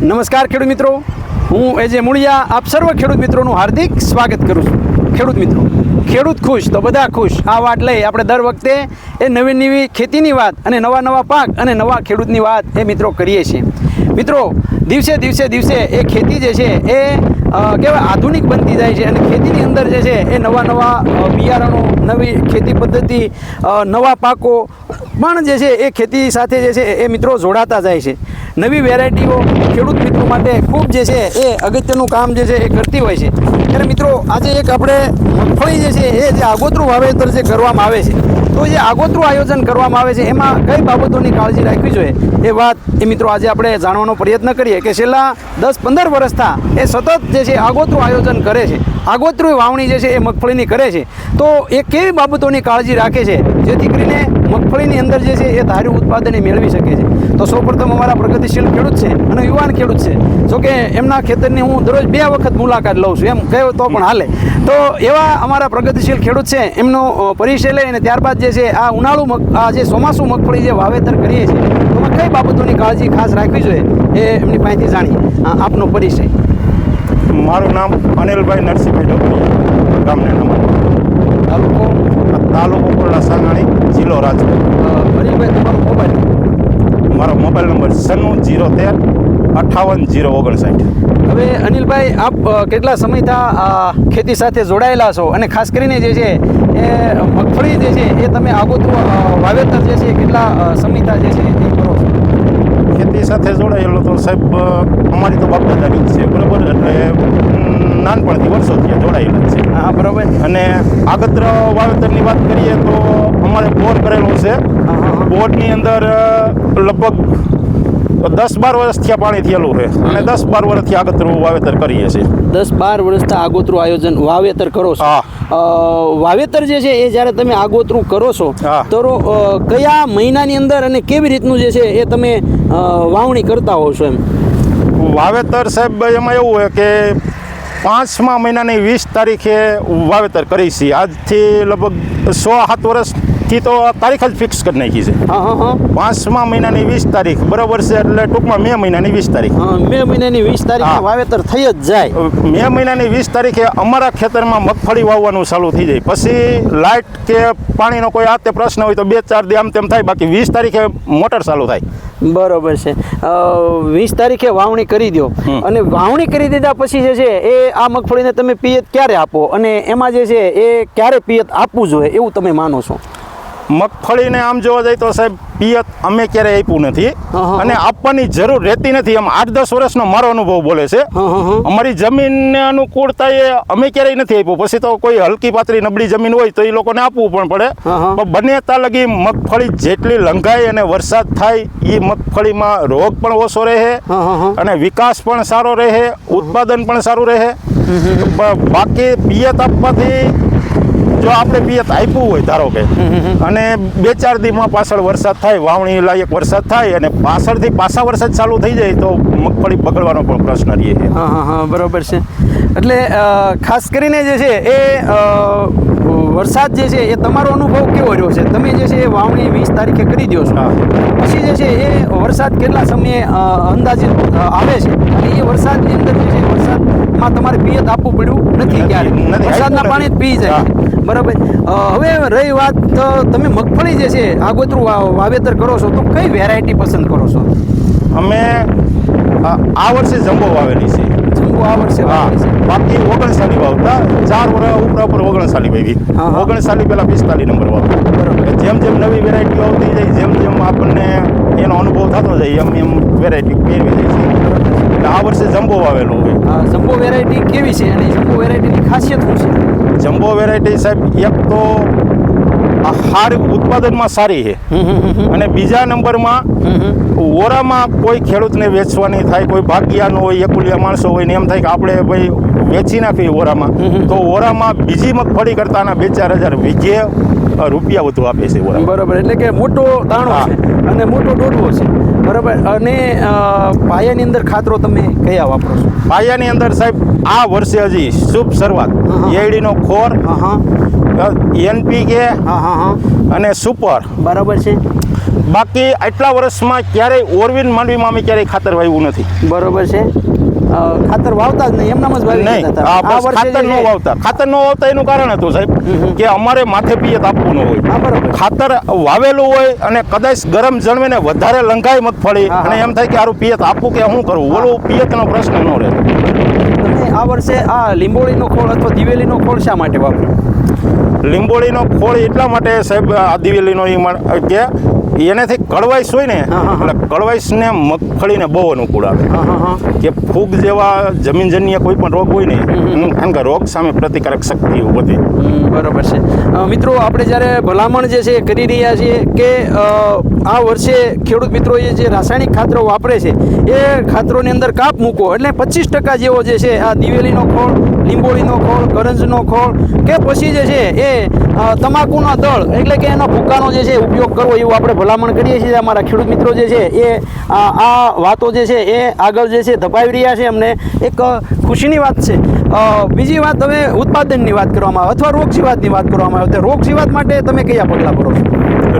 નમસ્કાર ખેડૂત મિત્રો. હું એજે મુળિયા. આપ સર્વ ખેડૂત મિત્રોનું હાર્દિક સ્વાગત કરું છું. ખેડૂત મિત્રો, ખેડૂત ખુશ, તો બધા ખુશ. આ વાત લઈ આપણે દર વખતે એ નવી નવી ખેતીની વાત અને નવા નવા પાક અને નવા ખેડૂતની વાત એ મિત્રો કરીએ છીએ. મિત્રો, દિવસે દિવસે દિવસે એ ખેતી જે છે એ કહેવાય આધુનિક બનતી જાય છે અને ખેતીની અંદર જે છે એ નવા નવા બિયારણો, નવી ખેતી પદ્ધતિ નવા પાકો પણ જે છે એ ખેતી સાથે જે છે એ મિત્રો જોડાતા જાય છે. નવી વેરાયટીઓ ખેડૂત મિત્રો માટે ખૂબ જે છે એ અગત્યનું કામ જે છે એ કરતી હોય છે. ત્યારે મિત્રો, આજે એક આપણે મગફળી જે છે એ જે આગોતરું વાવેતર જે કરવામાં આવે છે, તો જે આગોતરું આયોજન કરવામાં આવે છે, એમાં કઈ બાબતોની કાળજી રાખવી જોઈએ? એ વાત એ મિત્રો આજે આપણે જાણવાનો પ્રયત્ન કરીએ કે છેલ્લા દસ પંદર વર્ષથી એ સતત જે છે આગોતરું આયોજન કરે છે. આગોતરું વાવણી જે છે એ મગફળીની કરે છે. તો એ કેવી બાબતોની કાળજી રાખે છે? જેથી કરીને મગફળીની અંદર જે છે એ ધાર્યું ઉત્પાદન એ મેળવી શકે છે. તો સૌપ્રથમ અમારા પ્રગતિશીલ ખેડૂત છે અને યુવાન ખેડૂત છે. જો કે એમના ખેતરની હું દરરોજ બે વખત મુલાકાત લઉં છું એમ કહ્યું તો પણ હાલે. તો એવા અમારા પ્રગતિશીલ ખેડૂત છે એમનો પરિચય લઈ અને ત્યારબાદ જે છે આ ઉનાળુ મગ આ જે ચોમાસું મગફળી જે વાવેતર કરીએ છીએ તો એમાં કઈ બાબતોની કાળજી ખાસ રાખવી જોઈએ એ એમની પાસેથી જાણીએ. આપનો પરિચય. મારું નામ અનિલભાઈ નરસિંહભાઈ ડોકરિયા ગામને નામ તાલુકો? તાલુકો કોરડા સાંગાણી હરીભાઈ તમારો મોબાઈલ મારો મોબાઈલ નંબર સન્નું જીરો તેર અઠ્ઠાવન જીરો ઓગણસાઠ. હવે અનિલભાઈ આપ કેટલા સમયથી ખેતી સાથે જોડાયેલા છો? અને ખાસ કરીને જે છે એ મગફળી જે છે એ તમે આગોતરું વાવેતર જે છે કેટલા અ, સમયથી જે છે એ કરો છો? ખેતી સાથે જોડાયેલો તો સાહેબ અમારી તો બાપદાદાની જ છે બરાબર? એટલે નાનપણથી વર્ષોથી જોડાયેલા છે. હા બરાબર. અને આગત્ર વાવેતરની વાત કરીએ તો અમારે બોર કરેલો છે. હા, હા, હા. બોરની અંદર લગભગ દસ બાર વર્ષ થયા પાણી થયેલું છે. અને દસ બાર વર્ષથી આગતરું વાવેતર કરીએ છીએ. દસ બાર વર્ષથી આગોતરું આયોજન વાવેતર કરો છો. વાવેતર જે છે એ જ્યારે તમે આગોતરું કરો છો હા. તો કયા મહિનાની અંદર અને કેવી રીતનું જે છે એ તમે વાવણી કરતા હોવ છો એમ? વાવેતર સાહેબ એમાં એવું હોય કે પાંચમા મહિનાની વીસ તારીખે વાવેતર કરી છીએ આજથી લગભગ સો સાત વર્ષથી તો તારીખ જ ફિક્સ કરી નાખી છે. પાંચમા મહિનાની વીસ તારીખ બરાબર છે એટલે ટૂંકમાં મે મહિનાની વીસ તારીખ. મે મહિનાની વીસ તારીખે. વાવેતર થઈ જ જાય. મે મહિનાની વીસ તારીખે અમારા ખેતરમાં મગફળી વાવવાનું ચાલુ થઈ જાય. પછી લાઇટ કે પાણીનો કોઈ આ તે પ્રશ્ન હોય તો બે ચાર દી આમ તેમ થાય બાકી વીસ તારીખે મોટર ચાલુ થાય. બરોબર છે. વીસ તારીખે વાવણી કરી દો. અને વાવણી કરી દીધા પછી જે છે એ આ મગફળીને તમે પિયત ક્યારે આપો? અને એમાં જે છે એ ક્યારે પિયત આપવું જોઈએ એવું તમે માનો છો? મગફળીને આમ જોવા જાય તો સાહેબ પિયત અમે ક્યારેય આપ્યું નથી. અને આપવાની જરૂર રહેતી નથી એમ આઠ દસ વર્ષનો મારો અનુભવ બોલે છે. અમારી જમીનને અનુકૂળતા એ અમે ક્યારેય નથી આપ્યું પછી તો કોઈ હલકી પાતળી નબળી જમીન હોય તો એ લોકોને આપવું પણ પડે. પણ બને ત્યાં લગી મગફળી જેટલી લંઘાય અને વરસાદ થાય એ મગફળીમાં રોગ પણ ઓછો રહે. અને વિકાસ પણ સારો રહે ઉત્પાદન પણ સારું રહે બાકી પિયત આપવાથી જો આપણે પિયત આપ્યું હોય ધારો કે અને બે ચાર દીમાં પાછળ વરસાદ થાય વાવણી લાયક વરસાદ થાય અને પાછળથી પાછા વરસાદ ચાલુ થઈ જાય તો મગફળી બગડવાનો પણ પ્રશ્ન રહે. હા હા બરાબર છે. એટલે ખાસ કરીને જે છે એ વરસાદ જે છે એ તમારો અનુભવ કેવો રહ્યો છે? તમે જે છે એ વાવણી વીસ તારીખે કરી દો છો. પછી જે છે એ વરસાદ કેટલા સમયે અંદાજિત આવે છે? અને એ વરસાદની અંદર જે છે વરસાદમાં તમારે પિયત આપવું પડ્યું નથી ક્યારે? વરસાદના પાણી જ પી જાય. બરાબર. હવે રહી વાત તમે મગફળી જે છે આગોતરું વાવેતર કરો છો તો કઈ વેરાયટી પસંદ કરો છો? અમે આ આ વર્ષે જમ્બો વાવેલી છે. આ વર્ષે બાકી ઓગણસાલી વાવતા ચાર વર્ષ ઉપરા ઉપર ઓગણસાલી વાવી. ઓગણસાલી પહેલા પિસ્તાલી નંબર વાવતા જેમ જેમ નવી વેરાયટીઓ આવતી જાય જેમ જેમ આપણને એનો અનુભવ થતો જાય એમ એમ વેરાયટી પહેરવી જાય છે. આ વર્ષે જમ્બો વાવેલો હોય. જમ્બો વેરાયટી કેવી છે? અને જમ્બો વેરાયટીની ખાસિયત શું છે? જમ્બો વેરાયટી સાહેબ એક તો હાર ઉત્પાદનમાં સારી છે. અને બીજા નંબરમાં ઓરામાં કોઈ ખેડૂતને વેચવાની થાય કોઈ ભાગ્યાનો હોય એકુલિયા માણસો હોય ને એમ થાય કે આપણે ભાઈ વેચી નાખીએ ઓરામાં તો ઓરામાં બીજી મગફળી કરતાના બે ચાર હજાર વીઘે રૂપિયા વધુ આપે છે બરાબર એટલે કે મોટો દાણો. છે અને મોટો ડોડવો છે. બરાબર અને પાયાની અંદર ખાતરો તમે કયા વાપરો છો? પાયાની અંદર સાહેબ આ વર્ષે હજી શુભ શરૂઆત. એડીનો ખોર એનપીકે હા હા હા. અને સુપર. બરાબર છે. બાકી આટલા વર્ષમાં ક્યારેય ઓરવિન માંડવીમાં અમે ક્યારેય ખાતર વાવ્યું નથી. બરાબર છે. ખાતર વાવતા જ નહીં એમનામ જ વાવી નહીં. ખાતર. ન વાવતા. ખાતર ન વાવતા એનું કારણ હતું સાહેબ કે અમારે માથે પિયત આપવું ન હોય. ખાતર વાવેલું હોય અને કદાચ ગરમ જણવે ને વધારે લંઘાઈ મગફળી અને એમ થાય કે આરું પિયત આપવું કે શું કરવું ઓલું પિયતનો પ્રશ્ન ન રહે તમે આ વર્ષે આ લીંબોળીનો ખોળ અથવા દિવેલીનો ખોળ શા માટે વાપર્યો લીંબોળીનો ખોળ એટલા માટે સાહેબ આ દિવેલીનો મણ- કે એનાથી કળવાઈશ હોય ને. એટલે કળવાઈશને મગફળીને બહુ અનુકૂળ આવે. હા હા હા. કે ફૂગ જેવા જમીનજન્ય કોઈ પણ રોગ હોય ને કારણ કે રોગ સામે પ્રતિકારક શક્તિ વધે. બરાબર છે. મિત્રો આપણે જ્યારે ભલામણ જે છે એ કરી રહ્યા છીએ કે આ વર્ષે ખેડૂત મિત્રોએ જે રાસાયણિક ખાતરો વાપરે છે એ ખાતરોની અંદર કાપ મૂકો. એટલે પચીસ ટકા જેવો જે છે આ દિવેલીનો ખોળ લીંબોળીનો ખોળ કરંજનો ખોળ કે પછી જે છે એ તમાકુના દળ એટલે કે એનો ભૂકાનો જે છે ઉપયોગ કરવો એવું આપણે ભલામણ કરીએ છીએ. અમારા ખેડૂત મિત્રો જે છે એ આ વાતો જે છે એ આગળ જે છે ધપાવી રહ્યા છે. અમને એક ખુશીની વાત છે. બીજી વાત હવે ઉત્પાદનની વાત કરવામાં આવે અથવા રોગ જીવાતની વાત કરવામાં આવે તો રોગ જીવાત માટે તમે કયા પગલાં ભરો છો?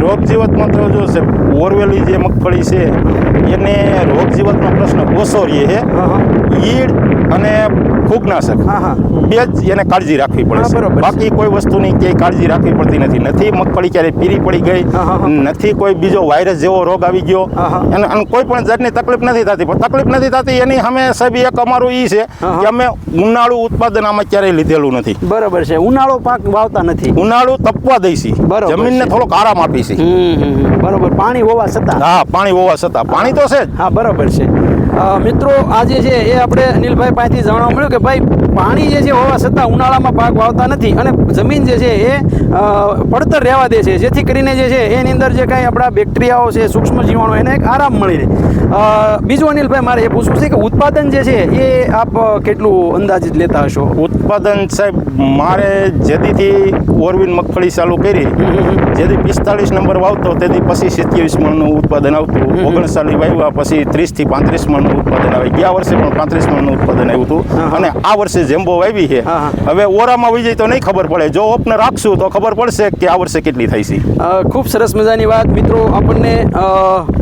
રોગ જીવતમાં તો જો છે ઓરવેલી જે મગફળી છે એને રોગ જીવતનો પ્રશ્ન ઓછો રહે છે. ઈડ અને ફૂગનાશક. હા હા. બે જ એને કાળજી રાખવી પડે છે. બાકી કોઈ વસ્તુની ક્યાંય કાળજી રાખવી પડતી નથી. નથી મગફળી ક્યારેય પીરી પડી ગઈ. નથી કોઈ બીજો વાયરસ જેવો રોગ આવી ગયો. અને કોઈ પણ જાતની તકલીફ નથી થતી. પણ તકલીફ નથી થતી એની અમે સાહેબ એક અમારું એ છે. કે અમે ઉનાળુ ઉત્પાદન આમાં ક્યારેય લીધેલું નથી. બરાબર છે. ઉનાળો પાક વાવતા નથી. ઉનાળુ તપવા દઈશી જમીનને થોડોક આરામ આપીશી. બરોબર. પાણી હોવા છતાં. હા પાણી હોવા છતાં. પાણી તો છે જ. હા બરોબર છે. મિત્રો આજે છે એ આપણે અનિલભાઈ પાસેથી જાણવા મળ્યું કે ભાઈ પાણી જે છે હોવા છતાં ઉનાળામાં પાક વાવતા નથી અને જમીન જે છે એ પડતર રહેવા દે છે. જેથી કરીને જે છે એની અંદર જે કાંઈ આપણા બેક્ટેરિયાઓ છે સૂક્ષ્મ જીવાણુ એને એક આરામ મળી રહે. બીજું અનિલભાઈ મારે એ પૂછવું છે કે ઉત્પાદન જે છે એ આપ કેટલું અંદાજિત લેતા હશો? ઉત્પાદન સાહેબ મારે જેદીથી ઓરવિન મગફળી ચાલુ કરી જેથી પિસ્તાળીસ નંબર વાવતો તેથી પછી સિત્યાવીસ મણનું ઉત્પાદન આવતું. ઓગણસાલી વાવ્યા પછી ત્રીસથી પાંત્રીસ મણનું ઉત્પાદન આવે. ગયા વર્ષે પણ પાંત્રીસ મણનું ઉત્પાદન આવ્યું હતું. અને આ વર્ષે જેમ્બો વાવી છે. હવે ઓરામાં વિજય તો નહીં ખબર પડે. જો ઓપને રાખશું તો ખબર પડશે કે આ વર્ષે કેટલી થાય છે. ખૂબ સરસ મજાની વાત. મિત્રો આપણને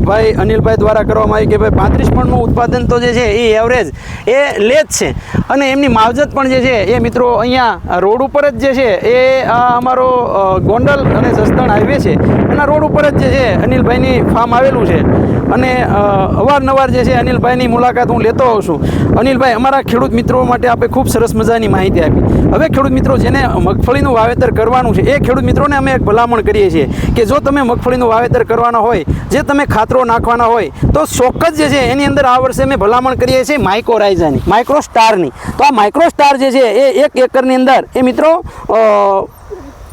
ભાઈ અનિલભાઈ દ્વારા કરવામાં આવી કે ભાઈ પાંત્રીસ મણનું ઉત્પાદન તો જે છે એ એવરેજ એ લે જ છે. અને એમની માવજત પણ જે છે, એ મિત્રો અહીંયા રોડ ઉપર જ જે છે, એ અમારો ગોંડલ અને જસદણ હાઈવે છે. એના રોડ ઉપર જ જે છે, અનિલભાઈની ફાર્મ આવેલું છે. અને અવારનવાર જે છે, અનિલભાઈની મુલાકાત હું લેતો હોઉં છું. અનિલભાઈ, અમારા ખેડૂત મિત્રો માટે આપણે ખૂબ સરસ મજાની માહિતી આપી. હવે ખેડૂત મિત્રો, જેને મગફળીનું વાવેતર કરવાનું છે, એ ખેડૂત મિત્રોને અમે એક ભલામણ કરીએ છીએ કે જો તમે મગફળીનું વાવેતર કરવાના હોય, જે તમે ખાતરો નાખવાના હોય, તો ચોક્કસ જે છે, એની અંદર આ વર્ષે અમે ભલામણ કરીએ છીએ માઇક્રો રાઇઝાની માઇક્રો સ્ટારની તો આ માઇક્રો સ્ટાર જે છે, એ એક એકરની અંદર, એ મિત્રો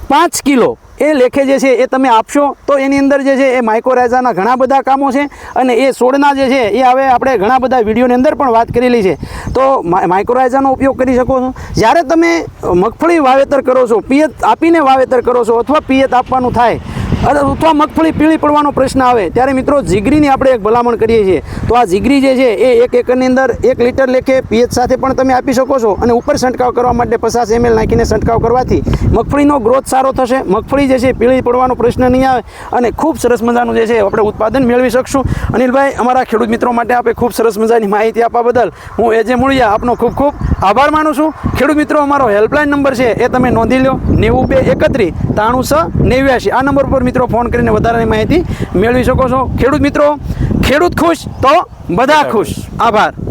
પાંચ કિલો એ લેખે જે છે, એ તમે આપશો. તો એની અંદર જે છે, એ માઇક્રોરાઇઝાના ઘણા બધા કામો છે અને એ છોડના જે છે, એ હવે આપણે ઘણા બધા વિડીયોની અંદર પણ વાત કરેલી છે. તો માઇક્રોરાઇઝાનો ઉપયોગ કરી શકો છો. જ્યારે તમે મગફળી વાવેતર કરો છો, પિયત આપીને વાવેતર કરો છો અથવા પિયત આપવાનું થાય અથવા મગફળી પીળી પડવાનો પ્રશ્ન આવે. ત્યારે મિત્રો જીગરીની આપણે એક ભલામણ કરીએ છીએ. તો આ જીગરી જે છે, એ એક એકરની અંદર એક લીટર લેખે પીએચ સાથે પણ તમે આપી શકો છો અને ઉપર છંટકાવ કરવા માટે પચાસ એમએલ નાખીને છંટકાવ કરવાથી મગફળીનો ગ્રોથ સારો થશે. મગફળી જે છે, પીળી પડવાનો પ્રશ્ન નહીં આવે અને ખૂબ સરસ મજાનું જે છે, આપણે ઉત્પાદન મેળવી શકશું. અનિલભાઈ, અમારા ખેડૂત મિત્રો માટે આપે ખૂબ સરસ મજાની માહિતી આપવા બદલ હું એ જે મૂળિયા આપનો ખૂબ ખૂબ આભાર માનું છું. ખેડૂત મિત્રો, અમારો હેલ્પલાઇન નંબર છે એ તમે નોંધી લો. નેવું બે એકત્રીસ ત્રાણું છ નેવ્યાસી આ નંબર પર મિત્રો ફોન કરીને વધારાની માહિતી મેળવી શકો છો. ખેડૂત મિત્રો, ખેડૂત ખુશ તો બધા ખુશ. આભાર.